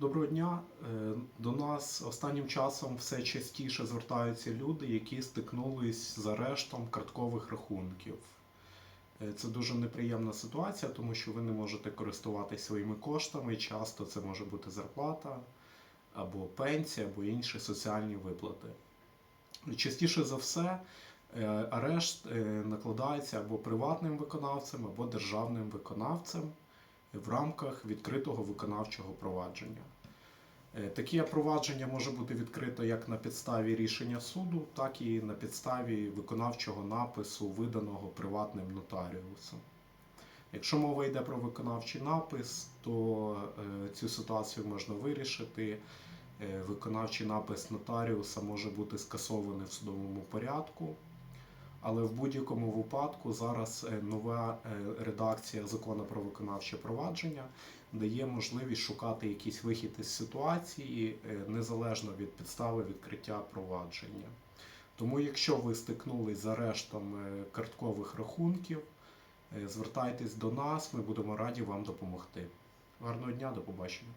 Доброго дня. Е, До нас останнім часом все частіше звертаються люди, які стикнулись з арештом карткових рахунків. Е, Це дуже неприємна ситуація, тому що ви не можете користуватися своїми коштами. Часто це може бути зарплата або пенсія, або інші соціальні виплати. Частіше за все, е, арешт накладається або приватним виконавцем, або державним виконавцем в рамках відкритого виконавчого провадження. Е, Таке провадження може бути відкрито як на підставі рішення суду, так і на підставі виконавчого напису, виданого приватним нотаріусом. Якщо мова йде про виконавчий напис, то е, цю ситуацію можна вирішити. Е, Виконавчий напис нотаріуса може бути скасований в судовому порядку. Але в будь-якому випадку зараз е, нова е, редакція закону про виконавче провадження дає можливість шукати якийсь вихід із ситуації е, незалежно від підстави відкриття провадження. Тому, якщо ви стикнулись з арештом карткових рахунків, звертайтесь до нас, ми будемо раді вам допомогти. Гарного дня, до побачення.